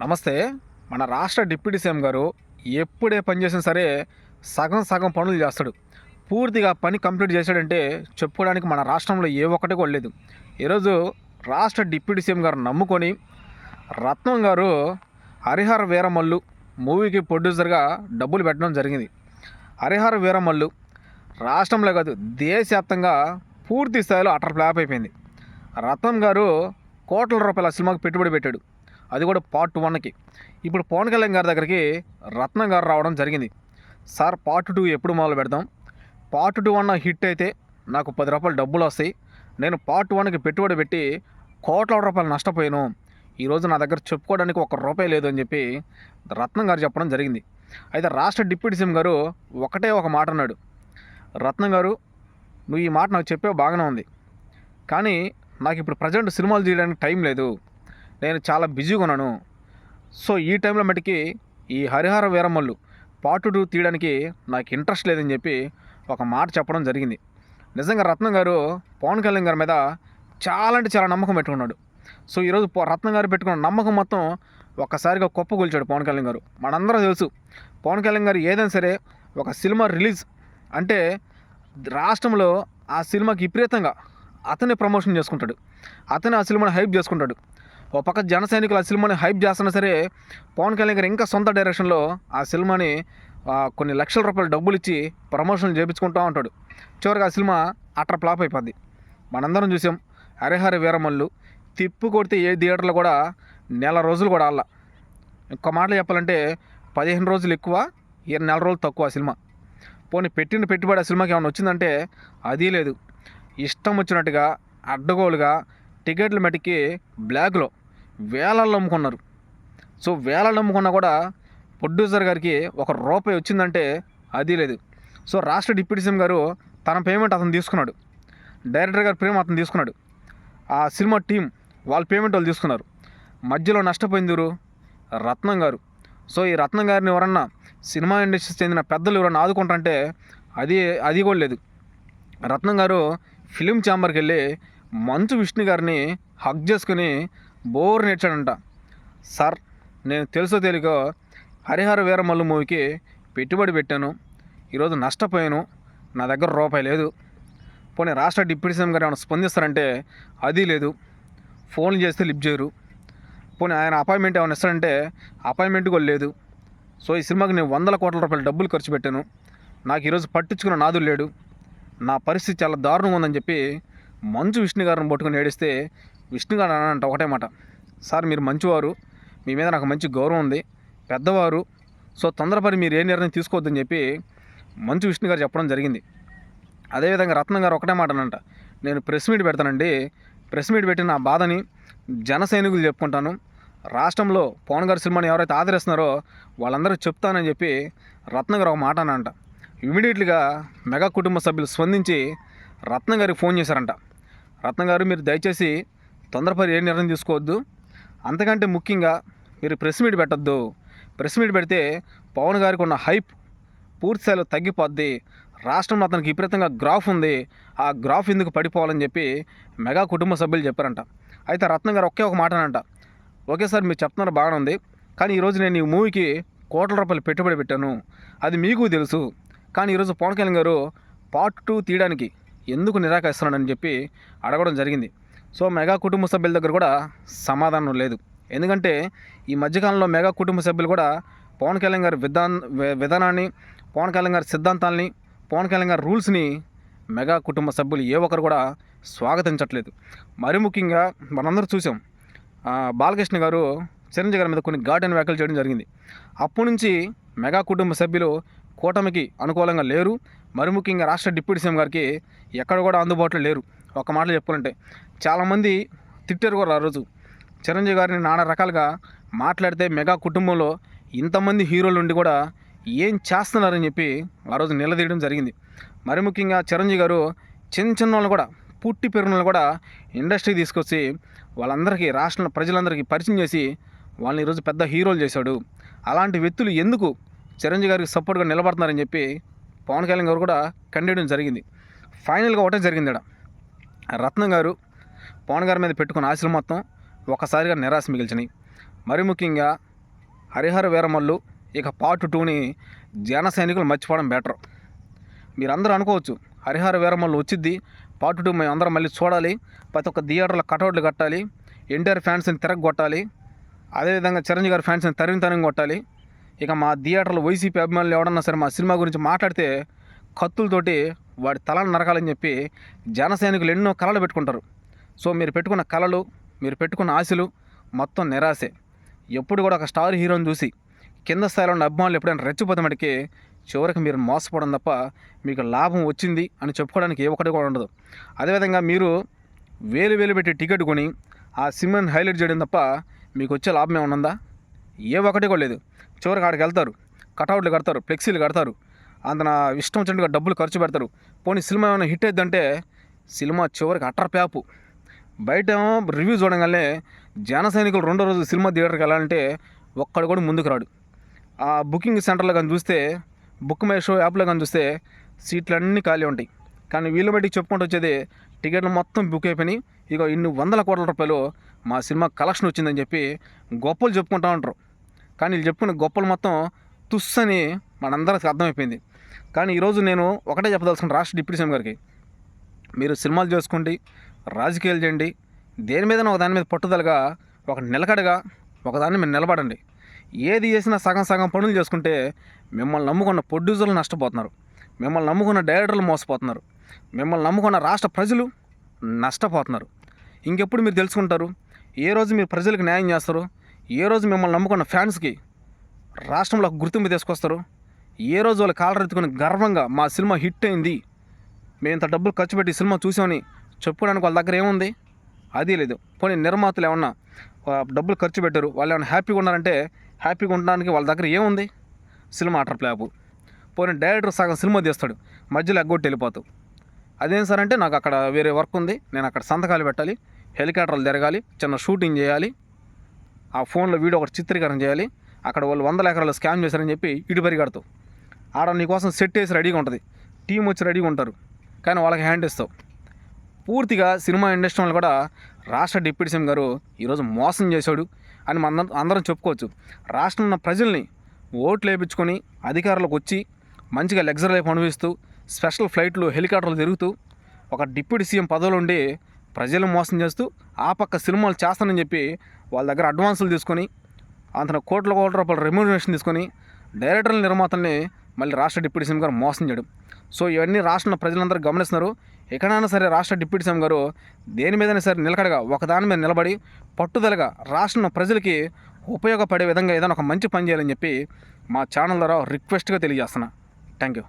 నమస్తే మన రాష్ట్ర డిప్యూటీ సీఎం గారు ఎప్పుడే పని చేసినా సరే సగం సగం పనులు చేస్తాడు. పూర్తిగా పని కంప్లీట్ చేశాడంటే చెప్పుకోవడానికి మన రాష్ట్రంలో ఏ ఒక్కటి కూడా లేదు. ఈరోజు రాష్ట్ర డిప్యూటీ సీఎం గారు నమ్ముకొని రత్నం గారు హరిహర వీరమల్లు మూవీకి ప్రొడ్యూసర్గా డబ్బులు పెట్టడం జరిగింది. హరిహర వీరమల్లు రాష్ట్రంలో కాదు దేశవ్యాప్తంగా పూర్తి స్థాయిలో అటర్ ఫ్లాప్ అయిపోయింది. రత్నం గారు కోట్ల రూపాయల సినిమాకి పెట్టుబడి పెట్టాడు. అది కూడా పార్ట్ వన్కి ఇప్పుడు పవన్ కళ్యాణ్ గారి దగ్గరికి రత్నం గారు రావడం జరిగింది. సార్ పార్ట్ టూ ఎప్పుడు మొదలు పెడదాం పార్ట్ టూ అన్న హిట్ అయితే నాకు పది రూపాయలు డబ్బులు వస్తాయి. నేను పార్ట్ వన్కి పెట్టుబడి పెట్టి కోట్ల రూపాయలు నష్టపోయాను. ఈరోజు నా దగ్గర చెప్పుకోవడానికి ఒక రూపాయి లేదు అని చెప్పి రత్నం గారు చెప్పడం జరిగింది. అయితే రాష్ట్ర డిప్యూటీ సీఎం గారు ఒకటే ఒక మాట అన్నాడు. రత్నం గారు నువ్వు ఈ మాట నాకు చెప్పే బాగానే ఉంది. కానీ నాకు ఇప్పుడు ప్రజెంట్ సినిమాలు చేయడానికి టైం లేదు. నేను చాలా బిజీగా ఉన్నాను. సో ఈ టైంలో మటుకి ఈ హరిహర వీరమ్మలు పార్ట్ టూ తీయడానికి నాకు ఇంట్రెస్ట్ లేదని చెప్పి ఒక మాట చెప్పడం జరిగింది. నిజంగా రత్నం గారు పవన్ కళ్యాణ్ గారి మీద చాలా అంటే చాలా నమ్మకం పెట్టుకున్నాడు. సో ఈరోజు రత్నం గారు పెట్టుకున్న నమ్మకం మొత్తం ఒక్కసారిగా కుప్పగొల్చాడు పవన్ కళ్యాణ్ గారు. మనందరూ తెలుసు పవన్ కళ్యాణ్ గారు ఏదైనా సరే ఒక సినిమా రిలీజ్ అంటే రాష్ట్రంలో ఆ సినిమాకి విపరీతంగా అతనే ప్రమోషన్ చేసుకుంటాడు. అతనే ఆ సినిమాని హైప్ చేసుకుంటాడు. ఒక పక్క జన సైనికులు ఆ సినిమాని హైప్ చేస్తున్నా సరే పవన్ కళ్యాణ్ గారు ఇంకా సొంత డైరెక్షన్లో ఆ సినిమాని కొన్ని లక్షల రూపాయలు డబ్బులు ఇచ్చి ప్రమోషన్లు చేయించుకుంటూ ఉంటాడు. చివరికి ఆ సినిమా అట్ర ఫ్లాప్ అయిపోద్ది. మనందరం చూసాం హరిహర వీరమల్లు తిప్పు కొడితే ఏ థియేటర్లో కూడా నెల రోజులు కూడా అలా ఇంకో మాటలు చెప్పాలంటే పదిహేను రోజులు ఎక్కువ ఇరవై నెల రోజులు తక్కువ ఆ సినిమా. పోనీ పెట్టిన పెట్టుబడి ఆ సినిమాకి ఏమైనా వచ్చిందంటే అది లేదు. ఇష్టం వచ్చినట్టుగా అడ్డగోలుగా టికెట్ల మటుకి బ్లాక్లో వేలల్లో అమ్ముకున్నారు. సో వేలల్లో అమ్ముకున్నా కూడా ప్రొడ్యూసర్ గారికి ఒక రూపాయి వచ్చిందంటే అది లేదు. సో రాష్ట్ర డిప్యూటీ సీఎం గారు తన పేమెంట్ అతను తీసుకున్నాడు. డైరెక్టర్ గారి పేమెంట్ అతను తీసుకున్నాడు. ఆ సినిమా టీం వాళ్ళ పేమెంట్ వాళ్ళు తీసుకున్నారు. మధ్యలో నష్టపోయింది రత్నం గారు. సో ఈ రత్నం గారిని ఎవరన్నా సినిమా ఇండస్ట్రీకి చెందిన పెద్దలు ఎవరన్నా ఆదుకుంటారంటే అది అది కూడా లేదు. రత్నం గారు ఫిలిం ఛాంబర్కి వెళ్ళి మంచు విష్ణు గారిని హక్ చేసుకుని బోర్ నేర్చాడంట. సార్ నేను తెలుసో తెలియక హరిహర వీరమల్లు మూవీకి పెట్టుబడి పెట్టాను. ఈరోజు నష్టపోయాను. నా దగ్గర రూపాయి లేదు. పోనీ రాష్ట్ర డిప్యూటీ సీఎం గారు ఏమైనా స్పందిస్తారంటే అది లేదు. ఫోన్లు చేస్తే లిఫ్ట్ చేయరు. పోనీ ఆయన అపాయింట్మెంట్ ఏమైనా ఇస్తారంటే అపాయింట్మెంట్ కూడా లేదు. సో ఈ సినిమాకి నేను వందల కోట్ల రూపాయల డబ్బులు ఖర్చు పెట్టాను. నాకు ఈరోజు పట్టించుకున్న నాదు లేడు. నా పరిస్థితి చాలా దారుణంగా ఉందని చెప్పి మంచు విష్ణు గారిని పట్టుకుని ఏడిస్తే విష్ణు గారు అనంట ఒకటే మాట. సార్ మీరు మంచివారు. మీ మీద నాకు మంచి గౌరవం ఉంది. పెద్దవారు. సో తొందరపడి మీరు ఏ నిర్ణయం తీసుకోవద్దని చెప్పి మంచు విష్ణు గారు చెప్పడం జరిగింది. అదేవిధంగా రత్నం గారు ఒకటే మాట అనంట. నేను ప్రెస్ మీట్ పెడతానండి. ప్రెస్ మీట్ పెట్టి నా బాధని జన సైనికులు చెప్పుకుంటాను. రాష్ట్రంలో పవన్ గారి సినిమాని ఎవరైతే ఆదరిస్తున్నారో వాళ్ళందరూ చెప్తానని చెప్పి రత్నం గారు ఒక మాట అనంట. ఇమీడియట్లీగా మెగా కుటుంబ సభ్యులు స్పందించి రత్నం గారికి ఫోన్ చేశారంట. రత్నం గారు మీరు దయచేసి తొందరపడి ఏ నిర్ణయం తీసుకోవద్దు. అంతకంటే ముఖ్యంగా మీరు ప్రెస్ మీట్ పెట్టద్దు. ప్రెస్ మీట్ పెడితే పవన్ గారికి ఉన్న హైప్ పూర్తిస్థాయిలో తగ్గిపోద్ది. రాష్ట్రంలో అతనికి విపరీతంగా గ్రాఫ్ ఉంది. ఆ గ్రాఫ్ ఎందుకు పడిపోవాలని చెప్పి మెగా కుటుంబ సభ్యులు చెప్పారంట. అయితే రత్నం గారు ఒకే ఒక మాట అనంట ఓకే సార్ మీరు చెప్తున్నారు బాగానే ఉంది. కానీ ఈరోజు నేను ఈ మూవీకి కోట్ల రూపాయలు పెట్టుబడి పెట్టాను. అది మీకు తెలుసు. కానీ ఈరోజు పవన్ కళ్యాణ్ గారు పార్ట్ టూ తీయడానికి ఎందుకు నిరాకరిస్తున్నాడని చెప్పి అడగడం జరిగింది. సో మెగా కుటుంబ సభ్యుల దగ్గర కూడా సమాధానం లేదు. ఎందుకంటే ఈ మధ్యకాలంలో మెగా కుటుంబ సభ్యులు కూడా పవన్ కళ్యాణ్ గారి విధాన్ విధానాన్ని పవన్ కళ్యాణ్ గారి సిద్ధాంతాలని పవన్ కళ్యాణ్ గారి రూల్స్ని మెగా కుటుంబ సభ్యులు ఏ ఒక్కరు కూడా స్వాగతించట్లేదు. మరి ముఖ్యంగా మనందరూ చూసాం బాలకృష్ణ గారు చిరంజీవి గారి మీద కొన్ని ఘాటైన వ్యాఖ్యలు చేయడం జరిగింది. అప్పటి నుంచి మెగా కుటుంబ సభ్యులు కూటమికి అనుకూలంగా లేరు. మరి ముఖ్యంగా రాష్ట్ర డిప్యూటీ సీఎం గారికి ఎక్కడ కూడా అందుబాటులో లేరు. ఒక మాటలు చెప్పుకుంటే చాలామంది తిట్టారు కూడా ఆ రోజు. చిరంజీవి గారిని నానా రకాలుగా మాట్లాడితే మెగా కుటుంబంలో ఇంతమంది హీరోలు ఉండి కూడా ఏం చేస్తున్నారని చెప్పి ఆ రోజు నిలదీయడం జరిగింది. మరి ముఖ్యంగా చిరంజీవి గారు చిన్న చిన్న వాళ్ళు కూడా పుట్టి పెరిగిన వాళ్ళు కూడా ఇండస్ట్రీ తీసుకొచ్చి వాళ్ళందరికీ రాష్ట్ర ప్రజలందరికీ పరిచయం చేసి వాళ్ళని ఈరోజు పెద్ద హీరోలు చేశాడు. అలాంటి వ్యక్తులు ఎందుకు చిరంజీవి గారికి సపోర్ట్గా నిలబడుతున్నారని చెప్పి పవన్ కళ్యాణ్ గారు కూడా కండేయడం జరిగింది. ఫైనల్గా ఒకటే జరిగింది ఇక్కడ రత్నం గారు పవన్ గారి మీద పెట్టుకున్న ఆశలు మొత్తం ఒక్కసారిగా నిరాశ మిగిల్చినాయి. మరి ముఖ్యంగా హరిహర వీరమల్లు ఇక పార్ట్ టూని జన సైనికులు మర్చిపోవడం బెటర్ మీరందరూ అనుకోవచ్చు హరిహర వీరమల్లు వచ్చిద్ది పార్ట్ టూ మేము అందరం మళ్ళీ చూడాలి ప్రతి ఒక్క థియేటర్లో కటౌట్లు కట్టాలి ఎన్టీఆర్ ఫ్యాన్స్ని తిరగొట్టాలి అదేవిధంగా చిరంజీవి గారి ఫ్యాన్స్ని తరిమి తరిమి కొట్టాలి. ఇక మా థియేటర్లో వైసీపీ అభిమానులు ఎవడన్నా సరే మా సినిమా గురించి మాట్లాడితే కత్తులతోటి వాడి తలను నరకాలని చెప్పి జన సైనికులు ఎన్నో కళలు పెట్టుకుంటారు. సో మీరు పెట్టుకున్న కళలు మీరు పెట్టుకున్న ఆశలు మొత్తం నిరాశే. ఎప్పుడు కూడా ఒక స్టార్ హీరోని చూసి కింద స్థాయిలో ఉన్న అభిమానులు ఎప్పుడైనా రెచ్చిపోతే మటుకి చివరికి మీరు మోసపోవడం తప్ప మీకు లాభం వచ్చింది అని చెప్పుకోవడానికి ఏ ఒక్కటి కూడా ఉండదు. అదేవిధంగా మీరు వేలు వేలు పెట్టి టికెట్ కొని ఆ సినిమాని హైలైట్ చేయడం తప్ప మీకు వచ్చే లాభం ఏమన్నా ఉందా? ఏ ఒక్కటి కూడా లేదు. చివరికి అక్కడికి వెళ్తారు. కటౌట్లు కడతారు. ఫ్లెక్సీలు కడతారు. అతను ఇష్టం వచ్చినట్టుగా డబ్బులు ఖర్చు పెడతారు. పోనీ సినిమా ఏమైనా హిట్ అయిద్దంటే సినిమా చివరికి అట్టర్ ప్యాపు. బయట ఏమో రివ్యూ చూడగానే జన సైనికులు రెండో రోజు సినిమా థియేటర్కి వెళ్ళాలంటే ఒక్కడు కూడా ముందుకు రాడు. ఆ బుకింగ్ సెంటర్లో కానీ చూస్తే బుక్ మై షో యాప్లో కానీ చూస్తే సీట్లు అన్నీ ఖాళీ ఉంటాయి. కానీ వీళ్ళు బట్టి చెప్పుకుంటూ వచ్చేది టికెట్లు మొత్తం బుక్ అయిపోయినాయి. ఇక ఇన్ని వందల కోట్ల రూపాయలు మా సినిమా కలెక్షన్ వచ్చిందని చెప్పి గొప్పలు చెప్పుకుంటూ ఉంటారు. కానీ వీళ్ళు చెప్పుకున్న గొప్పలు మొత్తం తుస్ అని మనందరికి అర్థమైపోయింది. కానీ ఈరోజు నేను ఒకటే చెప్పదలుచుకున్న రాష్ట్ర డిప్యూటీ సీఎం గారికి మీరు సినిమాలు చేసుకోండి రాజకీయాలు చేయండి దేని మీద ఒక దాని మీద పట్టుదలగా ఒక నిలకడగా ఒకదాన్ని మీరు నిలబడండి. ఏది చేసినా సగం సగం పనులు చేసుకుంటే మిమ్మల్ని నమ్ముకున్న ప్రొడ్యూసర్లు నష్టపోతున్నారు. మిమ్మల్ని నమ్ముకున్న డైరెక్టర్లు మోసపోతున్నారు. మిమ్మల్ని నమ్ముకున్న రాష్ట్ర ప్రజలు నష్టపోతున్నారు. ఇంకెప్పుడు మీరు తెలుసుకుంటారు? ఏ రోజు మీరు ప్రజలకు న్యాయం చేస్తారు? ఏ రోజు మిమ్మల్ని నమ్ముకున్న ఫ్యాన్స్కి రాష్ట్రంలో గుర్తింపు తీసుకొస్తారు? ఏ రోజు వాళ్ళు కాలరెత్తుకుని గర్వంగా మా సినిమా హిట్ అయింది. మేము ఇంత డబ్బులు ఖర్చు పెట్టి సినిమా చూసామని చెప్పుకోవడానికి వాళ్ళ దగ్గర ఏముంది? అది లేదు. పోనీ నిర్మాతలు ఏమన్నా డబ్బులు ఖర్చు పెట్టారు. వాళ్ళు ఏమైనా హ్యాపీగా ఉన్నారంటే హ్యాపీగా ఉండడానికి వాళ్ళ దగ్గర ఏముంది? సినిమా ఆటర్ ప్లాపు. పోనీ డైరెక్టర్ సగం సినిమా తీస్తాడు. మధ్యలో ఎగ్గొట్టి వెళ్ళిపోతావు. అదేం సార్ అంటే నాకు అక్కడ వేరే వర్క్ ఉంది. నేను అక్కడ సంతకాలు పెట్టాలి. హెలికాప్టర్లు తిరగాలి. చిన్న షూటింగ్ చేయాలి. ఆ ఫోన్లో వీడియో ఒకటి చిత్రీకరణ చేయాలి. అక్కడ వాళ్ళు వందల ఎకరాలు స్కామ్ చేశారని చెప్పి ఇటు పరిగెడతావు. ఆడ నీకోసం సెట్ వేసి రెడీగా ఉంటుంది. టీం వచ్చి రెడీగా ఉంటారు. కానీ వాళ్ళకి హ్యాండ్ ఇస్తావు. పూర్తిగా సినిమా ఇండస్ట్రీ వాళ్ళు కూడా రాష్ట్ర డిప్యూటీ సీఎం గారు ఈరోజు మోసం చేశాడు అని మన అందరం చెప్పుకోవచ్చు. రాష్ట్రంలో ఉన్న ప్రజల్ని ఓట్లు వేయించుకొని అధికారులకు వచ్చి మంచిగా లగ్జరీ లైఫ్ అనుభవిస్తూ స్పెషల్ ఫ్లైట్లు హెలికాప్టర్లు తిరుగుతూ ఒక డిప్యూటీ సీఎం పదవిలో ఉండి ప్రజలను మోసం చేస్తూ ఆ పక్క సినిమాలు చేస్తానని చెప్పి వాళ్ళ దగ్గర అడ్వాన్సులు తీసుకొని అంతన కోట్ల కోట్ల రూపాయల రెమ్యూనరేషన్ తీసుకొని డైరెక్టర్ల నిర్మాతల్ని మళ్ళీ రాష్ట్ర డిప్యూటీ సీఎం గారు మోసం చేయడం. సో ఇవన్నీ రాష్ట్రంలో ప్రజలందరూ గమనిస్తున్నారు. ఎక్కడైనా సరే రాష్ట్ర డిప్యూటీ సీఎం గారు దేని మీదైనా సరే నిలకడగా ఒకదాని మీద నిలబడి పట్టుదలగా రాష్ట్రంలో ప్రజలకి ఉపయోగపడే విధంగా ఏదైనా ఒక మంచి పని చేయాలని చెప్పి మా ఛానల్ ద్వారా రిక్వెస్ట్గా తెలియజేస్తున్నా. Thank you.